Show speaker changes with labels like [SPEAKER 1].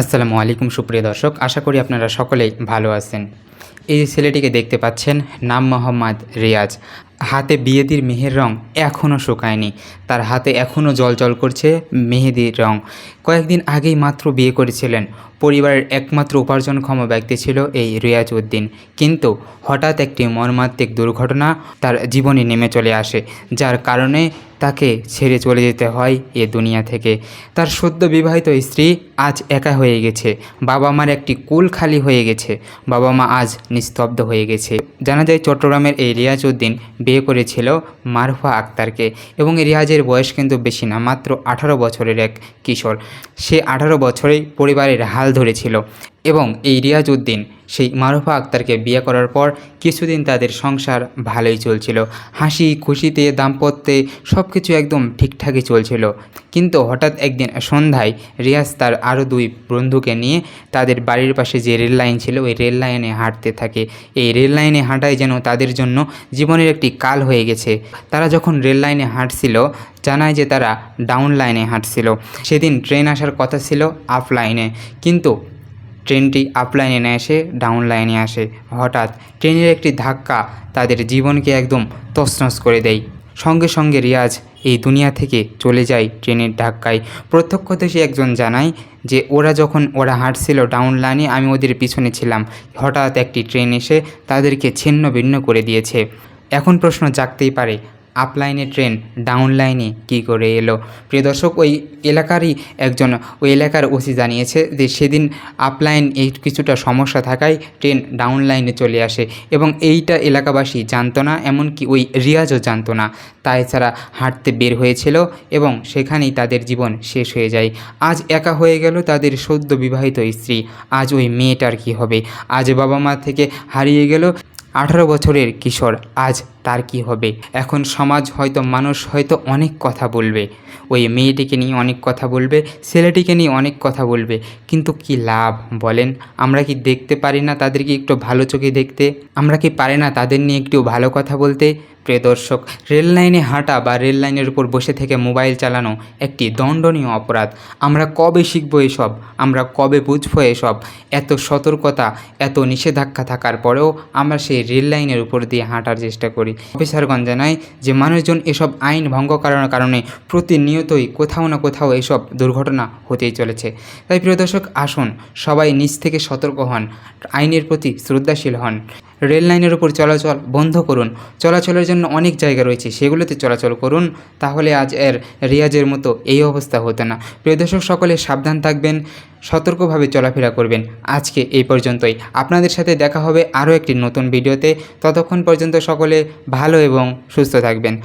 [SPEAKER 1] আসসালামু আলাইকুম, সুপ্রিয় দর্শক। আশা করি আপনারা সকলেই ভালো আছেন। এই ছেলেটিকে দেখতে পাচ্ছেন নাম মোহাম্মদ রিয়াজ। হাতে বিয়েদির মেহের রং এখনও শুকায়নি। তার হাতে এখনও জল জল করছে মেহেদির রং। কয়েকদিন আগেই মাত্র বিয়ে করেছিলেন। পরিবারের একমাত্র উপার্জনক্ষম ব্যক্তি ছিল এই রিয়াজ উদ্দিন কিন্তু হঠাৎ একটি মর্মান্তিক দুর্ঘটনা তার জীবনে নেমে চলে আসে, যার কারণে তাকে ছেড়ে চলে যেতে হয় এ দুনিয়া থেকে। তার সদ্য বিবাহিত স্ত্রী আজ একা হয়ে গেছে। বাবা মার একটি কুল খালি হয়ে গেছে। বাবা মা আজ নিস্তব্ধ হয়ে গেছে। জানা যায় চট্টগ্রামের এই রিয়াজ উদ্দিন বিয়ে করেছিল মারফা আক্তারকে এবং রিয়াজের বয়স কিন্তু বেশি না, মাত্র আঠারো বছরের এক কিশোর। সে আঠারো বছরেই পরিবারের হাল ধরেছিল। এবং এই রিয়াজ উদ্দিন সেই মারুফা আক্তারকে বিয়ে করার পর কিছুদিন তাদের সংসার ভালোই চলছিল। হাসি, খুশিতে, দাম্পত্যে সব কিছু একদম ঠিকঠাকই চলছিল। কিন্তু হঠাৎ একদিন সন্ধ্যায় রিয়াজ তার আরও দুই বন্ধুকে নিয়ে তাদের বাড়ির পাশে যে রেল লাইন ছিল, ওই রেল লাইনে হাঁটতে থাকে। এই রেল লাইনে হাঁটাই যেন তাদের জন্য জীবনের একটি কাল হয়ে গেছে। তারা যখন রেল লাইনে হাঁটছিল, জানায় যে তারা ডাউন লাইনে হাঁটছিল। সেদিন ট্রেন আসার কথা ছিল আপ লাইনে কিন্তু ট্রেনটি আপ লাইনে না এসে ডাউন লাইনে আসে। হঠাৎ ট্রেনের একটি ধাক্কা তাদের জীবনকে একদম তছনছ করে দেয়। সঙ্গে সঙ্গে রিয়াজ এই দুনিয়া থেকে চলে যায় ট্রেনের ধাক্কায়। প্রত্যক্ষদর্শী একজন জানায় যে ওরা যখন ওরা হাঁটছিল ডাউন লাইনে আমি ওদের পিছনে ছিলাম। হঠাৎ একটি ট্রেন এসে তাদেরকে ছিন্ন ভিন্ন করে দিয়েছে। এখন প্রশ্ন জাগতেই পারে আপ লাইনে ট্রেন ডাউন লাইনে কী করে এলো? প্রিয় দর্শক, ওই এলাকারই একজন, ওই এলাকার ওসি জানিয়েছে যে সেদিন আপ লাইন এই কিছুটা সমস্যা থাকায় ট্রেন ডাউন লাইনে চলে আসে এবং এইটা এলাকাবাসী জানতো না, এমনকি ওই রিয়াজও জানতো না। তাই ছাড়া হাঁটতে বের হয়েছিল এবং সেখানেই তাদের জীবন শেষ হয়ে যায়। আজ একা হয়ে গেল তাদের সদ্য বিবাহিত স্ত্রী। আজ ওই মেয়েটার কী হবে? আজ বাবা মা থেকে হারিয়ে গেল আঠারো বছরের কিশোর। আজ তার কি হবে? এখন সমাজ হয়তো, মানুষ হয়তো অনেক কথা বলবে। ওই মেয়েটিকে নিয়ে অনেক কথা বলবে, ছেলেটিকে নিয়ে অনেক কথা বলবে। কিন্তু কি লাভ বলেন? আমরা কি দেখতে পারি না তাদেরকে একটু ভালো চোখে দেখতে? আমরা কি পারি না তাদের নিয়ে একটু ভালো কথা বলতে? প্রিয় দর্শক, রেল লাইনে হাঁটা বা রেল লাইনের উপর বসে থেকে মোবাইল চালানো একটি দণ্ডনীয় অপরাধ। আমরা কবে শিখব এসব? আমরা কবে বুঝব এসব? এত সতর্কতা, এত নিষেধাজ্ঞা থাকার পরেও আমরা সেই রেল লাইনের উপর দিয়ে হাঁটার চেষ্টা করি। অফিসারগঞ্জ জানায় যে মানুষজন এসব আইন ভঙ্গ করার কারণে প্রতিনিয়তই কোথাও না কোথাও এসব দুর্ঘটনা হতেই চলেছে। তাই প্রিয় দর্শক, আসুন সবাই নিজ থেকে সতর্ক হন, আইনের প্রতি শ্রদ্ধাশীল হন। রেল লাইনের উপর চলাচল বন্ধ করুন। চলাচলের জন্য অনেক জায়গা রয়েছে, সেগুলোতে চলাচল করুন। তাহলে আজ এর রিয়াজের মতো এই অবস্থা হতো না। প্রিয় দর্শক, সকলে সাবধান থাকবেন, সতর্কভাবে চলাফেরা করবেন। আজকে এই পর্যন্তই। আপনাদের সাথে দেখা হবে আরও একটি নতুন ভিডিওতে। ততক্ষণ পর্যন্ত সকলে ভালো এবং সুস্থ থাকবেন।